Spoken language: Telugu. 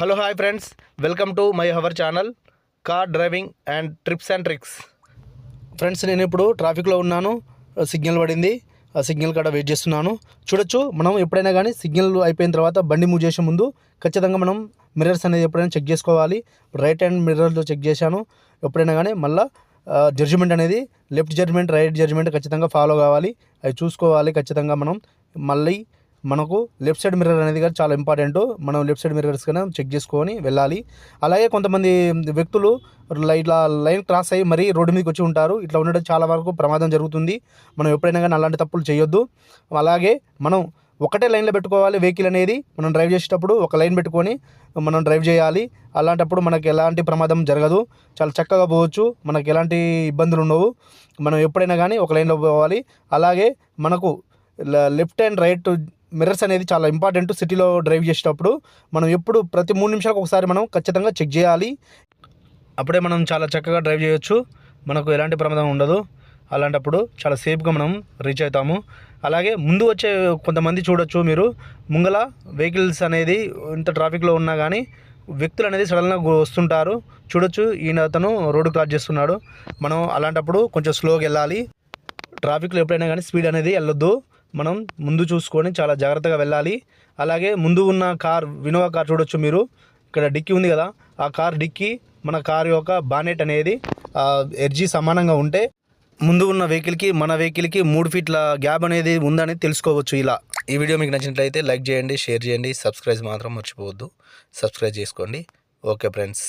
Hello hi friends welcome to my our channel car driving and trips and tricks friends నేను ఇప్పుడు ట్రాఫిక్లో ఉన్నాను. సిగ్నల్ పడింది. ఆ సిగ్నల్ కాడ వెయిట్ చేస్తున్నాను. చూడొచ్చు మనం ఎప్పుడైనా కానీ సిగ్నల్ అయిపోయిన తర్వాత బండి మూవ్ చేసే ముందు ఖచ్చితంగా మనం మిర్రర్స్ అనేది ఎప్పుడైనా చెక్ చేసుకోవాలి. రైట్ హ్యాండ్ మిర్రర్లో చెక్ చేశాను. ఎప్పుడైనా కానీ మళ్ళీ జడ్జిమెంట్ అనేది లెఫ్ట్ జడ్జిమెంట్ రైట్ జడ్జిమెంట్ ఖచ్చితంగా ఫాలో కావాలి. అవి చూసుకోవాలి ఖచ్చితంగా మనం. మళ్ళీ మనకు లెఫ్ట్ సైడ్ మిర్రర్ అనేది కూడా చాలా ఇంపార్టెంట్ మనం లెఫ్ట్ సైడ్ మిర్రర్స్ కన్నా చెక్ చేసుకొని వెళ్ళాలి. అలాగే కొంతమంది వ్యక్తులు లై- ఇట్లా లైన్ క్రాస్ అయ్యి మరీ రోడ్డు మీదకి వచ్చి ఉంటారు. ఇట్లా ఉండడం చాలా వరకు ప్రమాదం జరుగుతుంది. మనం ఎప్పుడైనా కానీ అలాంటి తప్పులు చేయొద్దు. అలాగే మనం ఒకటే లైన్లో పెట్టుకోవాలి వెహికల్ అనేది. మనం డ్రైవ్ చేసేటప్పుడు ఒక లైన్ పెట్టుకొని మనం డ్రైవ్ చేయాలి. అలాంటప్పుడు మనకు ఎలాంటి ప్రమాదం జరగదు. చాలా చక్కగా పోవచ్చు. మనకు ఎలాంటి ఇబ్బందులు ఉండవు. మనం ఎప్పుడైనా కానీ ఒక లైన్లో పోవాలి. అలాగే మనకు ల- లెఫ్ట్ అండ్ రైట్ మిర్రర్స్ అనేది చాలా ఇంపార్టెంట్ సిటీలో డ్రైవ్ చేసేటప్పుడు. మనం ఎప్పుడు ప్రతి మూడు నిమిషాలకు ఒకసారి మనం ఖచ్చితంగా చెక్ చేయాలి. అప్పుడే మనం చాలా చక్కగా డ్రైవ్ చేయొచ్చు. మనకు ఎలాంటి ప్రమాదం ఉండదు. అలాంటప్పుడు చాలా సేఫ్గా మనం రీచ్ అవుతాము. అలాగే ముందు వచ్చే కొంతమంది చూడొచ్చు మీరు. ముంగల వెహికల్స్ అనేది ఇంత ట్రాఫిక్లో ఉన్నా కానీ వ్యక్తులు అనేది సడన్గా వస్తుంటారు. చూడొచ్చు ఈయన అతను రోడ్డు క్రాస్ చేస్తున్నాడు. మనం అలాంటప్పుడు కొంచెం స్లోగా వెళ్ళాలి. ట్రాఫిక్లో ఎప్పుడైనా కానీ స్పీడ్ అనేది వెళ్ళొద్దు. మనం ముందు చూసుకొని చాలా జాగ్రత్తగా వెళ్ళాలి. అలాగే ముందు ఉన్న కార్ వినోవా కార్ చూడొచ్చు మీరు. ఇక్కడ డిక్కీ ఉంది కదా ఆ కార్ డిక్కీ మన కార్ యొక్క బానెట్ అనేది ఎర్జీ సమానంగా ఉంటే ముందు ఉన్న వెహికల్కి మన వెహికల్కి మూడు ఫీట్ల గ్యాప్ అనేది ఉందని తెలుసుకోవచ్చు ఇలా. ఈ వీడియో మీకు నచ్చినట్లయితే లైక్ చేయండి షేర్ చేయండి సబ్స్క్రైబ్ మాత్రం మర్చిపోవద్దు. సబ్స్క్రైబ్ చేసుకోండి. Okay friends.